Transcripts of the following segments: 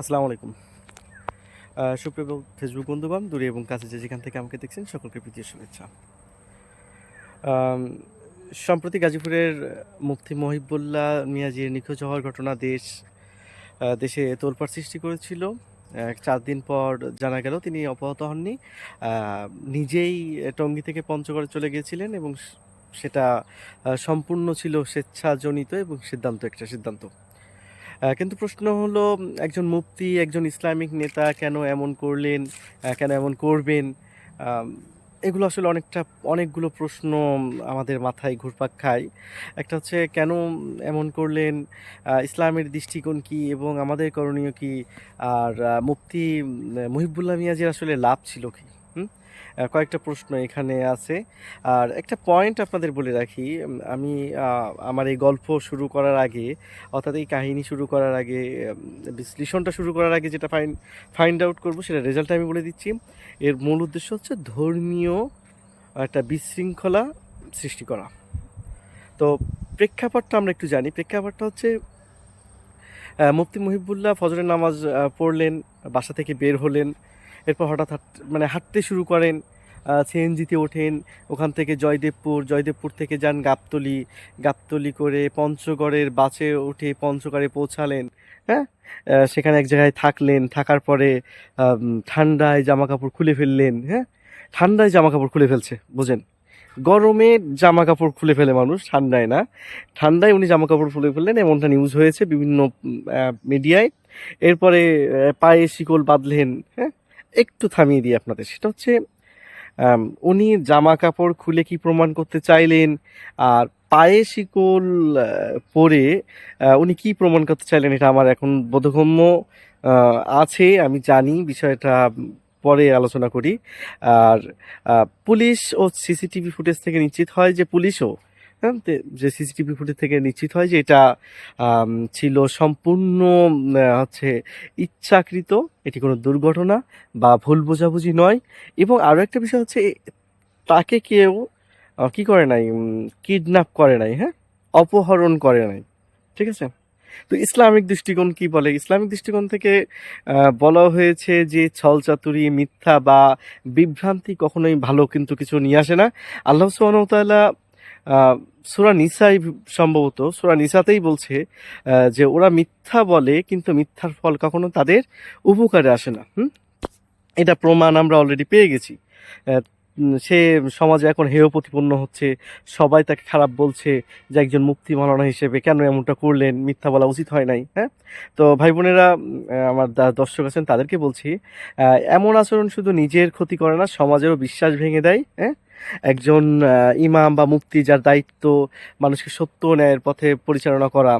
আসসালামু আলাইকুম। সুপ্রিয় ফেসবুক বন্ধুবান দূরে এবং কাছে যে যেখান থেকে আমাকে দেখছেন, সকলকে প্রীতির শুভেচ্ছা। সম্প্রতি গাজীপুরের মুফতি মহিবুল্লাহ মিয়াজির নিখোঁজ হওয়ার ঘটনা দেশ দেশে তোলপাড় সৃষ্টি করেছিল। চার দিন পর জানা গেল তিনি অপহত হননি। নিজেই টঙ্গী থেকে পঞ্চগড়ে চলে গিয়েছিলেন এবং সেটা সম্পূর্ণ ছিল স্বেচ্ছাজনিত এবং সিদ্ধান্ত, একটা সিদ্ধান্ত। কিন্তু প্রশ্ন হলো একজন মুফতি, একজন ইসলামিক নেতা কেন এমন করলেন কেন এমন করবেন? এগুলো আসলে অনেকটা, অনেকগুলো প্রশ্ন আমাদের মাথায় ঘুরপাক খায়। একটা হচ্ছে, কেন এমন করলেন? ইসলামের দৃষ্টিকোণ কি এবং আমাদের করণীয় কি? আর মুফতি মুহিবুল্লাহ মিয়াজির আসলে লাভ ছিল কি? কয়েকটা প্রশ্ন এখানে আছে। আর একটা পয়েন্ট আপনাদের বলে রাখি আমি আমার এই গল্প শুরু করার আগে, অর্থাৎ এই কাহিনী শুরু করার আগে বিশ্লেষণটা শুরু করার আগে যেটা ফাইন ফাইন্ড আউট করব সেটা রেজাল্ট আমি বলে দিচ্ছি। এর মূল উদ্দেশ্য হচ্ছে ধর্মীয় একটা বিশৃঙ্খলা সৃষ্টি করা। তো প্রেক্ষাপটটা আমরা একটু জানি। প্রেক্ষাপটটা হচ্ছে মুফতি মুহিবুল্লাহ ফজরের নামাজ পড়লেন, বাসা থেকে বের হলেন এরপর হঠাৎ মানে হাঁটতে শুরু করেন সিএনজিতে ওঠেন, ওখান থেকে জয়দেবপুর জয়দেবপুর থেকে যান গাবতলি গাবতলি করে পঞ্চগড়ের বাসে উঠে পঞ্চগড়ে পৌঁছালেন হ্যাঁ? সেখানে এক জায়গায় থাকলেন, থাকার পরে ঠান্ডায় জামা কাপড় খুলে ফেললেন হ্যাঁ? ঠান্ডায় জামা কাপড় খুলে ফেলছে, বুঝেন? গরমে জামা কাপড় খুলে ফেলে মানুষ, ঠান্ডায় না। ঠান্ডায় উনি জামা কাপড় খুলে ফেললেন, এমনটা নিউজ হয়েছে বিভিন্ন মিডিয়ায় এরপরে পায়ে শিকল বাঁধলেন হ্যাঁ? একটু থামিয়ে দিই আপনাদের। সেটা হচ্ছে উনি জামা কাপড় খুলে কি প্রমাণ করতে চাইলেন? আর পায়ে শিকল পরে উনি কি প্রমাণ করতে চাইলেন? এটা আমার এখন বোধগম্য আছে, আমি জানি, বিষয়টা পরে আলোচনা করি। আর পুলিশ ও সিসিটিভি ফুটেজ থেকে নিশ্চিত হয় যে পুলিশও যে সিসিটিভি ফুটেজ থেকে নিশ্চিত হয় যে এটা ছিল সম্পূর্ণ হচ্ছে ইচ্ছাকৃত, এটি কোনো দুর্ঘটনা বা ভুল বোঝাবুঝি নয়। এবং আরও একটা বিষয় হচ্ছে তাকে কেউ কি করে নাই কিডন্যাপ করে নাই হ্যাঁ? অপহরণ করে নাই, ঠিক আছে? তো ইসলামিক দৃষ্টিকোণ কি বলে? ইসলামিক দৃষ্টিকোণ থেকে বলা হয়েছে যে ছলচাতুরি মিথ্যা বা বিভ্রান্তি কখনোই ভালো কিন্তু কিছু নিয়ে আসে না। আল্লাহ সুবহানাহু সুরা নিসাই সম্ভবত, সুরা নিসাতেই বলছে যে ওরা মিথ্যা বলে, কিন্তু মিথ্যার ফল কখনো তাদের উপকারে আসে না, হুম? এটা প্রমাণ আমরা অলরেডি পেয়ে গেছি। সে সমাজে এখন হেয় প্রতিপন্ন হচ্ছে, সবাই তাকে খারাপ বলছে যে একজন মুক্তি মালানা হিসেবে কেন এমনটা করলেন, মিথ্যা বলা উচিত হয় নাই হ্যাঁ? তো ভাই বোনেরা আমার দর্শক আছেন, তাদেরকে বলছি এমন আচরণ শুধু নিজের ক্ষতি করে না, সমাজেরও বিশ্বাস ভেঙে দেয় হ্যাঁ? একজন ইমাম বা মুক্তি যার দায়িত্ব মানুষকে সত্য ন্যায়ের পথে পরিচালনা করা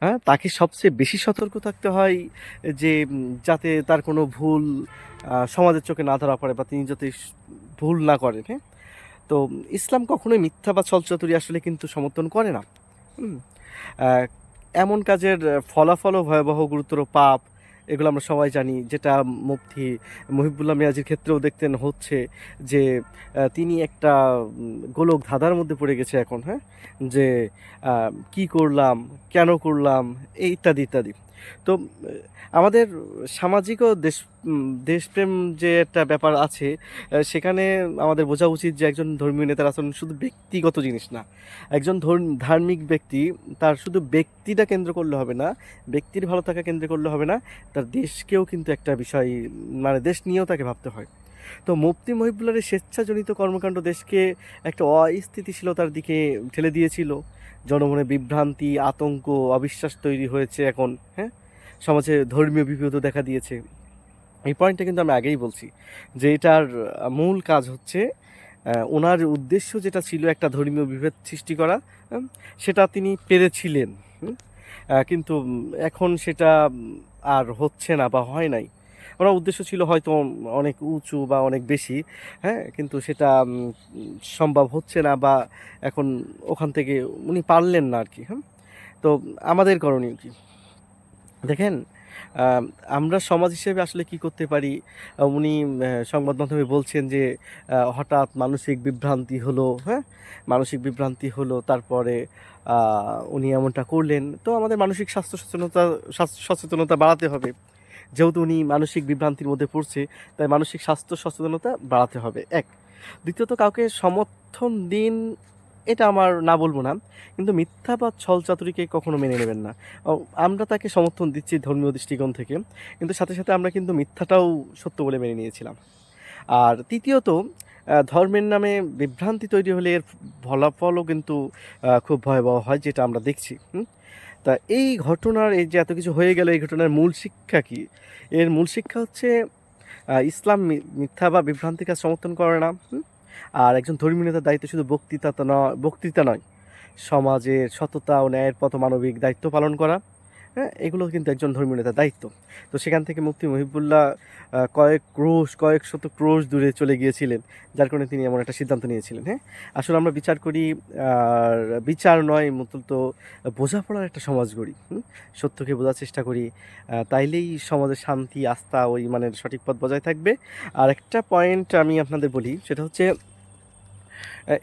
হ্যাঁ তাকে সবচেয়ে বেশি সতর্ক থাকতে হয় যে যাতে তার কোনো ভুল সমাজের চোখে না ধরা পড়ে বা তিনি যাতে ভুল না করেন হ্যাঁ। তো ইসলাম কখনোই মিথ্যা বা ছলচাতুরি আসলে কিন্তু সমর্থন করে না এমন কাজের ফলাফলও ভয়াবহ, গুরুতর পাপ এগুলো আমরা সবাই জানি, যেটা মুফতি মহিবুল্লাহ মিয়াজির ক্ষেত্রেও দেখতেন হচ্ছে যে তিনি একটা গোলক ধাঁধার মধ্যে পড়ে গেছে এখন হ্যাঁ? যে কি করলাম, কেন করলাম, এই ইত্যাদি ইত্যাদি। তো আমাদের সামাজিক ও দেশ দেশপ্রেম যে একটা ব্যাপার আছে সেখানে আমাদের বোঝা উচিত যে একজন ধর্মীয় নেতার আচরণ শুধু ব্যক্তিগত জিনিস না। একজন ধর্ম- ধার্মিক ব্যক্তি তার শুধু ব্যক্তিটা কেন্দ্র করলে হবে না, ব্যক্তির ভালো থাকা কেন্দ্র করলে হবে না, তার দেশকেও কিন্তু একটা বিষয় মানে দেশ নিয়েও তাকে ভাবতে হয়। তো মুফতি মহিবুল্লার এই স্বেচ্ছাজনিত কর্মকাণ্ড দেশকে একটা অস্থিতিশীলতার দিকে ঠেলে দিয়েছিল। জনমনে বিভ্রান্তি, আতঙ্ক, অবিশ্বাস তৈরি হয়েছে এখন হ্যাঁ? সমাজে ধর্মীয় বিভেদও দেখা দিয়েছে। এই পয়েন্টটা কিন্তু আমি আগেই বলছি যে এটার মূল কাজ হচ্ছে ওনার উদ্দেশ্য যেটা ছিল একটা ধর্মীয় বিভেদ সৃষ্টি করা সেটা তিনি পেরেছিলেন কিন্তু এখন সেটা আর হচ্ছে না বা হয় নাই। ওনার উদ্দেশ্য ছিল হয়তো অনেক উঁচু বা অনেক বেশি হ্যাঁ? কিন্তু সেটা সম্ভব হচ্ছে না বা এখন ওখান থেকে উনি পারলেন না আর কি হ্যাঁ? তো আমাদের করণীয় কি? দেখেন আমরা সমাজ হিসেবে আসলে কি করতে পারি? উনি সংবাদ মাধ্যমে বলছেন যে হঠাৎ মানসিক বিভ্রান্তি হলো হ্যাঁ? মানসিক বিভ্রান্তি হলো, তারপরে উনি এমনটা করলেন। তো আমাদের মানসিক স্বাস্থ্য সচেতনতা স্বাস্থ্য সচেতনতা বাড়াতে হবে। যেহেতু উনি মানসিক বিভ্রান্তির মধ্যে পড়ছে, তাই মানসিক স্বাস্থ্য সচেতনতা বাড়াতে হবে। এক। দ্বিতীয়ত, কাউকে সমর্থন দিন, এটা আমার না বলব না, কিন্তু মিথ্যা বা ছল চাতুরিকে কখনো মেনে নেবেন না। আমরা তাকে সমর্থন দিচ্ছি ধর্মীয় দৃষ্টিকোণ থেকে, কিন্তু সাথে সাথে আমরা কিন্তু মিথ্যাটাও সত্য বলে মেনে নিয়েছিলাম। আর তৃতীয়ত ধর্মের নামে বিভ্রান্তি তৈরি হলে এর ফলাফলও কিন্তু খুব ভয়াবহ হয় যেটা আমরা দেখছি তা এই ঘটনার, এই যে এত কিছু হয়ে গেল, এই ঘটনার মূল শিক্ষা কি? এর মূল শিক্ষা হচ্ছে ইসলাম মিথ্যা বা বিভ্রান্তির কাজ সমর্থন করে না আর একজন ধর্মীয় নেতার দায়িত্ব শুধু বক্তৃতা তো নয়, বক্তৃতা নয়, সমাজের সততা ও ন্যায়ের পথ মানবিক দায়িত্ব পালন করা হ্যাঁ এগুলো কিন্তু একজন ধর্মীয় নেতার দায়িত্ব। তো সেখান থেকে মুফতি মহিবুল্লাহ কয়েক ক্রোশ, কয়েক শত ক্রোশ দূরে চলে গিয়েছিলেন, যার কারণে তিনি এমন একটা সিদ্ধান্ত নিয়েছিলেন হ্যাঁ। আসলে আমরা বিচার করি, আর বিচার নয় মূলত বোঝাপড়ার একটা সমাজ গড়ি? সত্যকে বোঝার চেষ্টা করি তাইলেই সমাজের শান্তি, আস্থা, ওই মানে সঠিক পথ বজায় থাকবে। আর একটা পয়েন্ট আমি আপনাদের বলি, সেটা হচ্ছে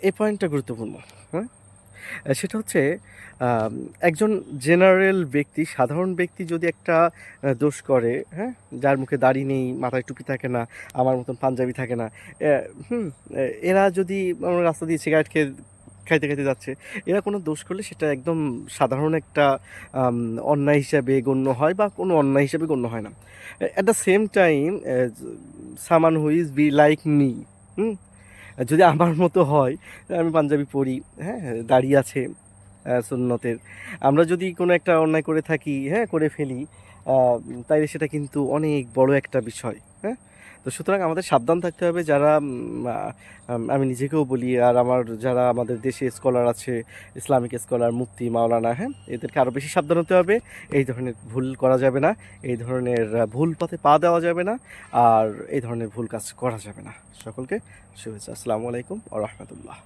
এই পয়েন্টটা গুরুত্বপূর্ণ হ্যাঁ। সেটা হচ্ছে একজন জেনারেল ব্যক্তি, সাধারণ ব্যক্তি যদি একটা দোষ করে হ্যাঁ? যার মুখে দাড়ি নেই, মাথায় টুপি থাকে না, আমার মতন পাঞ্জাবি থাকে না হুম এরা যদি আমার রাস্তা দিয়ে সিগারেট খেয়ে, খাইতে খাইতে যাচ্ছে, এরা কোনো দোষ করলে সেটা একদম সাধারণ একটা অন্যায় হিসাবে গণ্য হয় বা কোনো অন্যায় হিসাবে গণ্য হয় না। At the same time someone who is be like me hmm? যদি আমার মতো হয় আমি পাঞ্জাবি পরি হ্যাঁ দাড়ি আছে সুন্নতের। আমরা যদি কোনো একটা অন্যায় করে থাকি হ্যাঁ করে ফেলি তাইলে সেটা কিন্তু অনেক বড় একটা বিষয় হ্যাঁ? তো সুতরাং আমাদের সাবধান থাকতে হবে যারা আমি নিজেকেও বলি আর আমার যারা আমাদের দেশে স্কলার আছে ইসলামিক স্কলার মুক্তি মাওলানা হ্যাঁ এদেরকে আরও বেশি সাবধান হতে হবে। এই ধরনের ভুল করা যাবে না, এই ধরনের ভুল পথে পা দেওয়া যাবে না আর এই ধরনের ভুল কাজ করা যাবে না। সকলকে শুভেচ্ছা। আসসালামু আলাইকুম আ রহমতুল্লাহ।